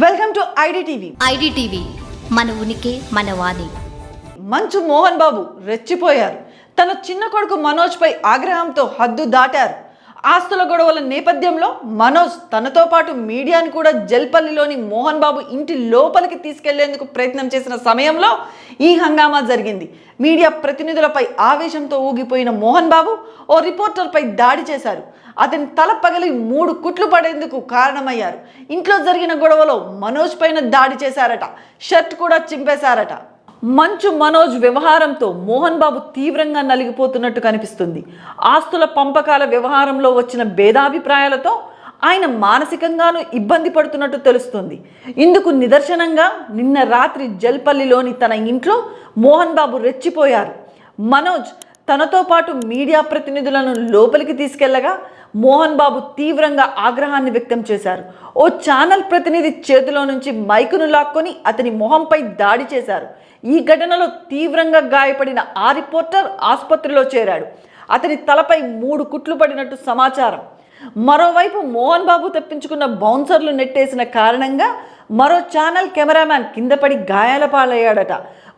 Welcome to IDTV IDTV మన ఉనికి మన వాణి. మంచు మోహన్ బాబు రెచ్చిపోయారు. తన చిన్న కొడుకు మనోజ్పై ఆగ్రహంతో హద్దు దాటారు. ఆస్తుల గొడవల నేపథ్యంలో మనోజ్ తనతో పాటు మీడియాని కూడా జల్పల్లిలోని మోహన్ బాబు ఇంటి లోపలికి తీసుకెళ్ళేందుకు ప్రయత్నం చేసిన సమయంలో ఈ హంగామా జరిగింది. మీడియా ప్రతినిధులపై ఆవేశంతో ఊగిపోయిన మోహన్ బాబు ఓ రిపోర్టర్పై దాడి చేశారు. అతని తల పగిలి మూడు కుట్లు పడేందుకు కారణమయ్యారు. ఇంట్లో జరిగిన గొడవలో మనోజ్ పైన దాడి చేశారట. షర్ట్ కూడా చింపేశారట. మంచు మనోజ్ వ్యవహారంతో మోహన్ బాబు తీవ్రంగా నలిగిపోతున్నట్టు కనిపిస్తుంది. ఆస్తుల పంపకాల వ్యవహారంలో వచ్చిన భేదాభిప్రాయాలతో ఆయన మానసికంగానూ ఇబ్బంది పడుతున్నట్టు తెలుస్తుంది. ఇందుకు నిదర్శనంగా నిన్న రాత్రి జల్పల్లిలోని తన ఇంట్లో మోహన్ బాబు రెచ్చిపోయారు. మనోజ్ తనతో పాటు మీడియా ప్రతినిధులను లోపలికి తీసుకెళ్ళగా మోహన్ బాబు తీవ్రంగా ఆగ్రహాన్ని వ్యక్తం చేశారు. ఓ ఛానల్ ప్రతినిధి చేతిలో నుంచి మైకును లాక్కొని అతని మొహంపై దాడి చేశారు. ఈ ఘటనలో తీవ్రంగా గాయపడిన ఆ రిపోర్టర్ ఆసుపత్రిలో చేరాడు. అతని తలపై మూడు కుట్లు పడినట్టు సమాచారం. మరోవైపు మోహన్ బాబు తప్పించుకున్న బౌన్సర్లు నెట్టేసిన కారణంగా మరో ఛానల్ కెమెరామ్యాన్ కిందపడి గాయాల పాలయ్యాడట.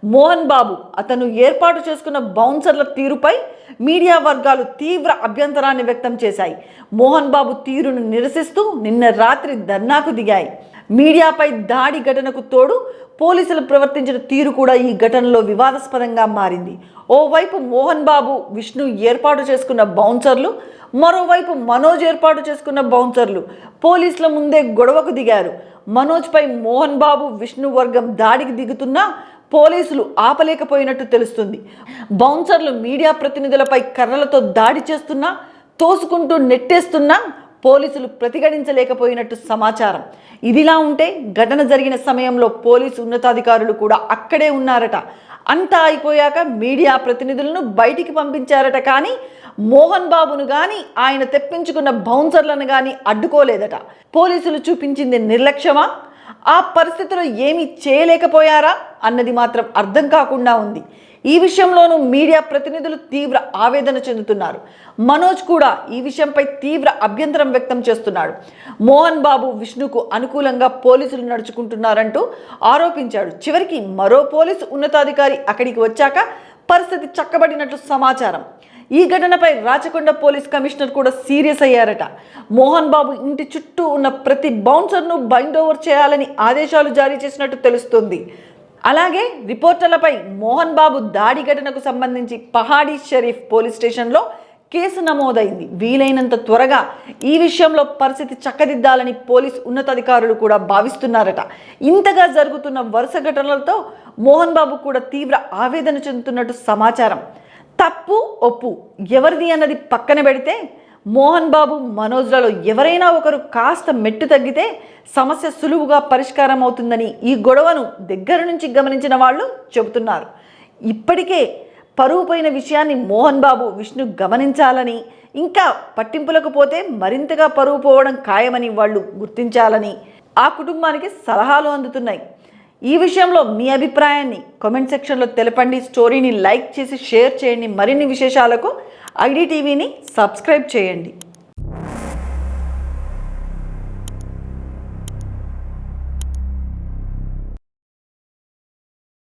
మోహన్ బాబు అతను ఏర్పాటు చేసుకున్న బౌన్సర్ల తీరుపై మీడియా వర్గాలు తీవ్ర అభ్యంతరాన్ని వ్యక్తం చేశాయి. మోహన్ బాబు తీరును నిరసిస్తూ నిన్న రాత్రి ధర్నాకు దిగాయి. మీడియాపై దాడి ఘటనకు తోడు పోలీసులు ప్రవర్తించిన తీరు కూడా ఈ ఘటనలో వివాదాస్పదంగా మారింది. ఓవైపు మోహన్ బాబు విష్ణు ఏర్పాటు చేసుకున్న బౌన్సర్లు మరోవైపు మనోజ్ ఏర్పాటు చేసుకున్న బౌన్సర్లు పోలీసుల ముందే గొడవకు దిగారు. మనోజ్పై మోహన్ బాబు విష్ణు వర్గం దాడికి దిగుతున్నా పోలీసులు ఆపలేకపోయినట్టు తెలుస్తుంది. బౌన్సర్లు మీడియా ప్రతినిధులపై కర్రలతో దాడి చేస్తున్నా తోసుకుంటూ నెట్టేస్తున్నా పోలీసులు ప్రతిఘటించలేకపోయినట్టు సమాచారం. ఇదిలా ఉంటే ఘటన జరిగిన సమయంలో పోలీసు ఉన్నతాధికారులు కూడా అక్కడే ఉన్నారట. అంతా అయిపోయాక మీడియా ప్రతినిధులను బయటికి పంపించారట కానీ మోహన్ బాబును కానీ ఆయన తెప్పించుకున్న బౌన్సర్లను కానీ అడ్డుకోలేదట. పోలీసులు చూపించింది నిర్లక్ష్యమా? ఆ పరిస్థితిలో ఏమీ చేయలేకపోయారా? అన్నది మాత్రం అర్థం కాకుండా ఉంది. ఈ విషయంలోనూ మీడియా ప్రతినిధులు తీవ్ర ఆవేదన చెందుతున్నారు. మనోజ్ కూడా ఈ విషయంపై తీవ్ర అభ్యంతరం వ్యక్తం చేస్తున్నాడు. మోహన్ బాబు విష్ణుకు అనుకూలంగా పోలీసులు నడుచుకుంటున్నారంటూ ఆరోపించాడు. చివరికి మరో పోలీసు ఉన్నతాధికారి అక్కడికి వచ్చాక పరిస్థితి చక్కబడినట్లు సమాచారం. ఈ ఘటనపై రాచకొండ పోలీస్ కమిషనర్ కూడా సీరియస్ అయ్యారట. మోహన్ బాబు ఇంటి చుట్టూ ఉన్న ప్రతి బౌన్సర్ను బైండ్ ఓవర్ చేయాలని ఆదేశాలు జారీ చేసినట్టు తెలుస్తుంది. అలాగే రిపోర్టర్లపై మోహన్ బాబు దాడి ఘటనకు సంబంధించి పహాడీ షరీఫ్ పోలీస్ స్టేషన్లో కేసు నమోదైంది. వీలైనంత త్వరగా ఈ విషయంలో పరిస్థితి చక్కదిద్దాలని పోలీస్ ఉన్నతాధికారులు కూడా భావిస్తున్నారట. ఇంతగా జరుగుతున్న వరుస ఘటనలతో మోహన్ బాబు కూడా తీవ్ర ఆవేదన చెందుతున్నట్టు సమాచారం. తప్పు ఒప్పు. ఎవరిది అన్నది పక్కన పెడితే మోహన్ బాబు మనోజ్లలో ఎవరైనా ఒకరు కాస్త మెట్టు తగ్గితే సమస్య సులువుగా పరిష్కారం అవుతుందని ఈ గొడవను దగ్గర నుంచి గమనించిన వాళ్ళు చెబుతున్నారు. ఇప్పటికే పరువు పోయిన విషయాన్ని మోహన్ బాబు విష్ణు గమనించాలని ఇంకా పట్టింపులకు పోతే మరింతగా పరువు పోవడం ఖాయమని వాళ్ళు గుర్తించాలని ఆ కుటుంబానికి సలహాలు అందుతున్నాయి. ఈ విషయంలో మీ అభిప్రాయాన్ని కామెంట్ సెక్షన్లో తెలపండి. స్టోరీని లైక్ చేసి షేర్ చేయండి. మరిన్ని విశేషాలకు ఐడి టీవీని సబ్స్క్రైబ్ చేయండి.